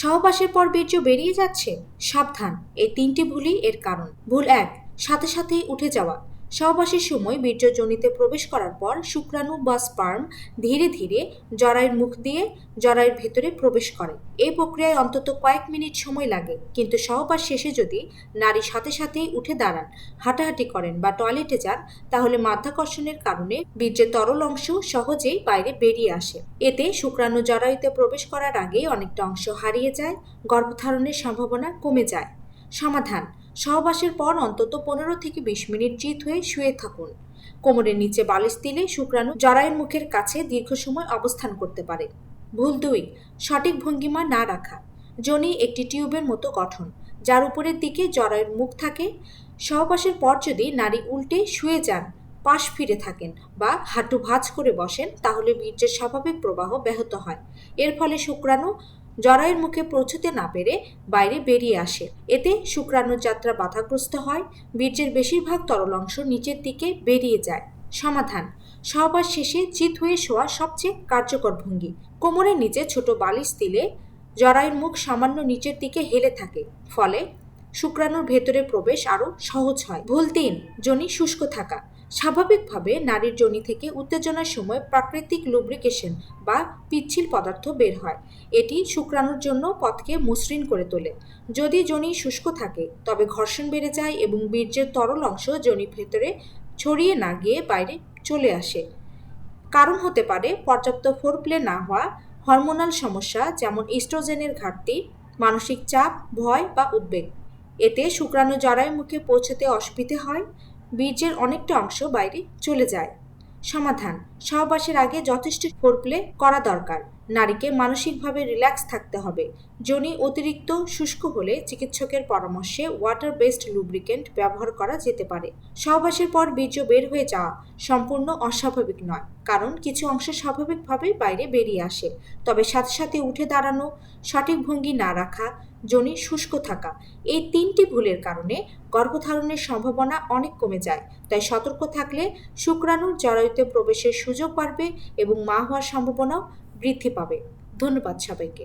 সহবাসের পর বীর্য বেরিয়ে যাচ্ছে, সাবধান। এই তিনটি ভুলই এর কারণ। ভুল এক, সাথে সাথেই উঠে যাওয়া। সহবাসের সময় বীর্য জনিতে প্রবেশ করার পর শুক্রাণু বা স্পার্ম ধীরে ধীরে জরায়ুর মুখ দিয়ে জরায়ুর ভেতরে প্রবেশ করে। এই প্রক্রিয়ায় অন্তত কয়েক মিনিট সময় লাগে, কিন্তু সহবাস শেষে যদি নারী সাথে সাথেই উঠে দাঁড়ান, হাঁটাহাঁটি করেন বা টয়লেটে যান, তাহলে মাধ্যাকর্ষণের কারণে বীর্যের তরল অংশ সহজেই বাইরে বেরিয়ে আসে। এতে শুক্রাণু জরায়ুতে প্রবেশ করার আগেই অনেকটা অংশ হারিয়ে যায়, গর্ভধারণের সম্ভাবনা কমে যায়। সমাধান সহবাসের পর অন্তত পনেরো থেকে বিশ মিনিট চিত হয়ে শুয়ে থাকুন। কোমরের নিচে বালিশ দিলে শুক্রাণু জরায়ের মুখের কাছে দীর্ঘ সময় অবস্থান করতে পারে। ভুল দুই, সঠিক ভঙ্গিমা না রাখা। যোনি একটি টিউবের মতো গঠন, যার উপরের দিকে জরায়ের মুখ থাকে। সহবাসের পর যদি নারী উল্টে শুয়ে যান, পাশ ফিরে থাকেন বা হাঁটু ভাঁজ করে বসেন, তাহলে বীর্যের স্বাভাবিক প্রবাহ ব্যাহত হয়। এর ফলে শুক্রাণু জরায়ুর মুখে পৌঁছতে না পেরে বাইরে বেরিয়ে আসে। এতে শুক্রাণুর যাত্রা বাধাগ্রস্ত হয়। বীর্যের বেশিরভাগ তরল অংশ নিচের দিকে বেরিয়ে যায়। সমাধান। সহবাস শেষে চিত হয়ে শোয়া সবচেয়ে কার্যকর ভঙ্গি। কোমরের নিচে ছোট বালিশ দিলে জরায়ুর মুখ সামান্য নিচের দিকে হেলে থাকে। ফলে শুক্রাণুর ভেতরে প্রবেশ আরও সহজ হয়। ভুল তিন। যোনি শুষ্ক থাকা। স্বাভাবিকভাবে নারীর যোনি থেকে উত্তেজনার সময় প্রাকৃতিক লুব্রিকেশন বা পিচ্ছিল পদার্থ বের হয়। এটি শুক্রাণুর জন্য পথকে মসৃণ করে তোলে। যদি যোনি শুষ্ক থাকে, তবে ঘর্ষণ বেড়ে যায় এবং বীর্যের তরল অংশ যোনির ভেতরে ছড়িয়ে না গিয়ে বাইরে চলে আসে। কারণ হতে পারে পর্যাপ্ত ফোরপ্লে না হওয়া হরমোনাল সমস্যা যেমন ইস্ট্রোজেনের ঘাটতি, মানসিক চাপ, ভয় বা উদ্বেগ। এতে শুক্রাণু জরায়ুর মুখে পৌঁছতে অসুবিধে হয় বীর্যের অনেকটা অংশ বাইরে চলে যায়। সমাধান সহবাসের আগে যথেষ্ট ফোরপ্লে করা দরকার। নারীকে মানসিকভাবে রিল্যাক্স থাকতে হবে। যোনি অতিরিক্ত শুষ্ক হলে চিকিৎসকের পরামর্শে ওয়াটার বেসড লুব্রিকেন্ট ব্যবহার করা যেতে পারে। সহবাসের পর বীর্য বের হয়ে যাওয়া সম্পূর্ণ অস্বাভাবিক নয়, কারণ কিছু অংশ স্বাভাবিকভাবেই বাইরে বেরিয়ে আসে। তবে সাথে সাথে উঠে দাঁড়ানো, সঠিক ভঙ্গি না রাখা যোনি শুষ্ক থাকা, এই তিনটি ভুলের কারণে গর্ভধারণের সম্ভাবনা অনেক কমে যায়। তাই সতর্ক থাকলে শুক্রাণুর জরায়ুতে প্রবেশের সুযোগ বাড়বে এবং মা হওয়ার সম্ভাবনাও বৃদ্ধি পাবে। ধন্যবাদ সবাইকে।